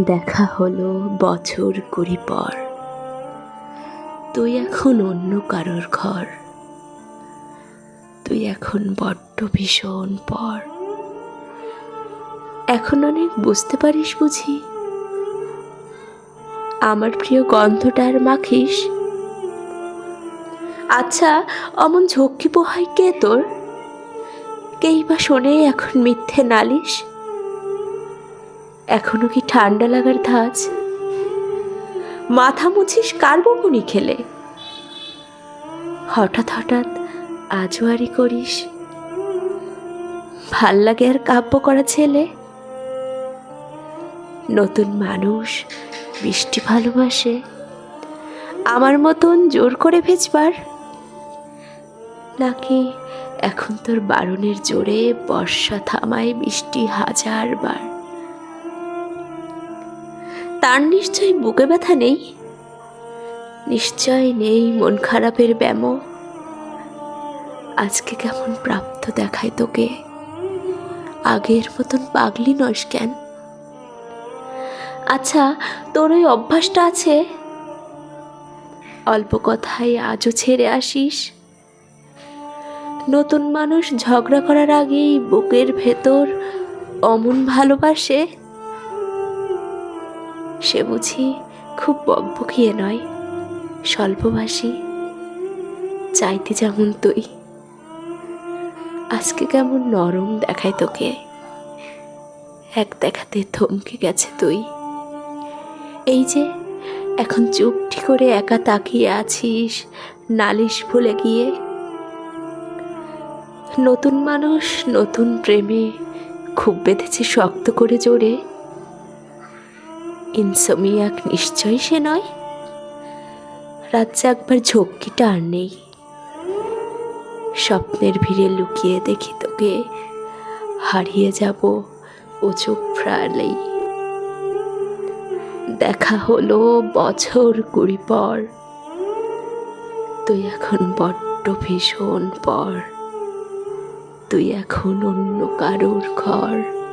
দেখা হলো বছর কুড়ি পর। তুই এখন অন্য কারোর ঘর। তুই এখন বড্ড ভীষণ পর। এখন অনেক বুঝতে পারিস বুঝি? আমার প্রিয় গন্ধটা আর মাখিস? আচ্ছা অমন ঝক্কি পোহাই কে তোর? কেই বা শোনে এখন মিথ্যে নালিশ? এখনও কি ঠান্ডা লাগার ধাজ মাথা মুছিস কার বকুনি খেলে? হঠাৎ হঠাৎ আজোয়ারি করিস? ভালো লাগে আর কাব্য করা ছেলে? নতুন মানুষ বৃষ্টি ভালোবাসে। আমার মতন জোর করে ভেজবার? নাকি এখন তোর বারণের জোরে বর্ষা থামায় বৃষ্টি হাজারবার? তার নিশ্চয় বুকে ব্যথা নেই? নিশ্চয় নেই মন খারাপের ব্যামো। আজকে কেমন প্রাপ্ত দেখায় তোকে? আগের মতন পাগলি নস কেন? আচ্ছা তোর ওই অভ্যাসটা আছে? অল্প কথায় আজও ছেড়ে আসিস? নতুন মানুষ ঝগড়া করার আগেই বুকের ভেতর অমন ভালোবাসে? সে বুঝি খুব বকবকিয়ে নয়। স্বল্পভাষী চাইতে যেমন তুই। আজকে কেমন নরম দেখায় তোকে। এক দেখাতে থমকে গেছে তুই। এই যে, এখন চুপটি করে একা তাকিয়ে আছিস, নালিশ ভুলে গিয়ে। নতুন মানুষ, নতুন প্রেমে খুব বেঁধেছে শক্ত করে জোরে। ইনসোমিয়াক নিশ্চয়ই সে নয়। রাত জাগবার ঝক্কিটা আর নেই। স্বপ্নের ভিড়ে লুকিয়ে দেখি তোকে। হারিয়ে যাব ও চোখ ফ্রালেই দেখা হলো বছর কুড়ি পর। তুই এখন বড্ড ভীষণ পর। তুই এখন অন্য কারোর ঘর।